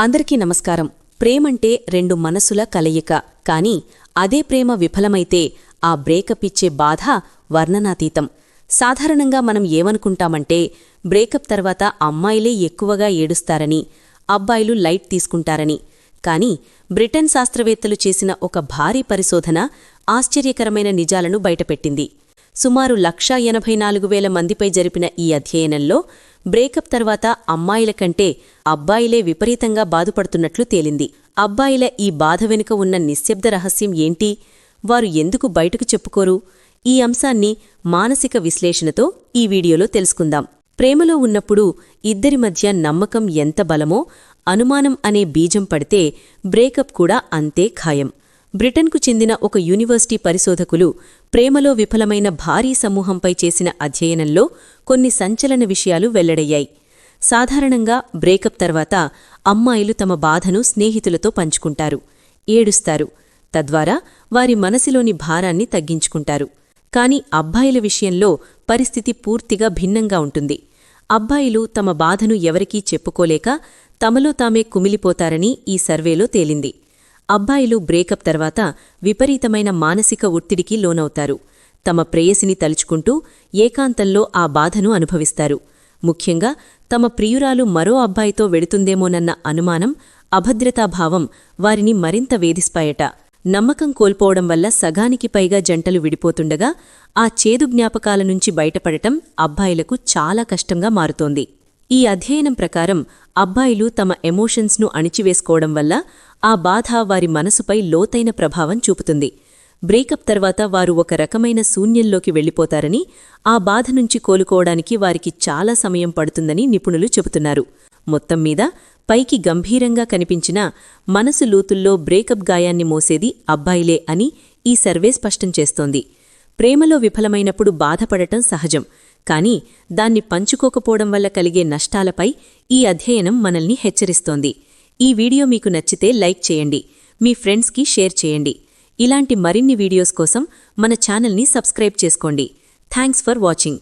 అందరికీ నమస్కారం. ప్రేమంటే రెండు మనసుల కలయిక. కాని అదే ప్రేమ విఫలమైతే ఆ బ్రేకప్ ఇచ్చే బాధ వర్ణనాతీతం. సాధారణంగా మనం ఏమనుకుంటామంటే బ్రేకప్ తర్వాత అమ్మాయిలే ఎక్కువగా ఏడుస్తారని అబ్బాయిలు లైట్ తీసుకుంటారని. కాని బ్రిటన్ శాస్త్రవేత్తలు చేసిన ఒక భారీ పరిశోధన ఆశ్చర్యకరమైన నిజాలను బయటపెట్టింది. సుమారు లక్షా ఎనభై నాలుగు వేల మందిపై జరిపిన ఈ అధ్యయనంలో బ్రేకప్ తర్వాత అమ్మాయిల కంటే అబ్బాయిలే విపరీతంగా బాధపడుతున్నట్లు తేలింది. అబ్బాయిల ఈ బాధ వెనుక ఉన్న నిశ్శబ్ద రహస్యం ఏంటి? వారు ఎందుకు బయటకు చెప్పుకోరు? ఈ అంశాన్ని మానసిక విశ్లేషణతో ఈ వీడియోలో తెలుసుకుందాం. ప్రేమలో ఉన్నప్పుడు ఇద్దరి మధ్య నమ్మకం ఎంత బలమో అనుమానం అనే బీజం పడితే బ్రేకప్ కూడా అంతే ఖాయం. బ్రిటన్కు చెందిన ఒక యూనివర్సిటీ పరిశోధకులు ప్రేమలో విఫలమైన భారీ సమూహంపై చేసిన అధ్యయనంలో కొన్ని సంచలన విషయాలు వెల్లడయ్యాయి. సాధారణంగా బ్రేకప్ తర్వాత అమ్మాయిలు తమ బాధను స్నేహితులతో పంచుకుంటారు ఏడుస్తారు. తద్వారా వారి మనసులోని భారాన్ని తగ్గించుకుంటారు. కాని అబ్బాయిల విషయంలో పరిస్థితి పూర్తిగా భిన్నంగా ఉంటుంది. అబ్బాయిలు తమ బాధను ఎవరికీ చెప్పుకోలేక తమలో తామే కుమిలిపోతారని ఈ సర్వేలో తేలింది. అబ్బాయిలు బ్రేకప్ తర్వాత విపరీతమైన మానసిక ఒత్తిడికి లోనవుతారు. తమ ప్రేయసిని తలుచుకుంటూ ఏకాంతంలో ఆ బాధను అనుభవిస్తారు. ముఖ్యంగా తమ ప్రియురాలు మరో అబ్బాయితో వెడుతుందేమోనన్న అనుమానం అభద్రతాభావం వారిని మరింత వేధిస్తాయట. నమ్మకం కోల్పోవడం వల్ల సగానికి పైగా జంటలు విడిపోతుండగా ఆ చేదు జ్ఞాపకాల నుంచి బయటపడటం అబ్బాయిలకు చాలా కష్టంగా మారుతోంది. ఈ అధ్యయనం ప్రకారం అబ్బాయిలు తమ ఎమోషన్స్ను అణిచివేసుకోవడం వల్ల ఆ బాధ వారి మనసుపై లోతైన ప్రభావం చూపుతుంది. బ్రేకప్ తర్వాత వారు ఒక రకమైన శూన్యంలోకి వెళ్ళిపోతారని ఆ బాధ నుంచి కోలుకోవడానికి వారికి చాలా సమయం పడుతుందని నిపుణులు చెబుతున్నారు. మొత్తం మీద పైకి గంభీరంగా కనిపించినా మనసు లోతుల్లో బ్రేకప్ గాయాన్ని మోసేది అబ్బాయిలే అని ఈ సర్వే స్పష్టం చేస్తోంది. ప్రేమలో విఫలమైనప్పుడు బాధపడటం సహజం. కానీ దాన్ని పంచుకోకపోవడం వల్ల కలిగే నష్టాలపై ఈ అధ్యయనం మనల్ని హెచ్చరిస్తోంది. ఈ వీడియో మీకు నచ్చితే లైక్ చేయండి మీ ఫ్రెండ్స్కి షేర్ చేయండి. ఇలాంటి మరిన్ని వీడియోస్ కోసం మన ఛానల్ని సబ్స్క్రైబ్ చేసుకోండి. Thanks for watching.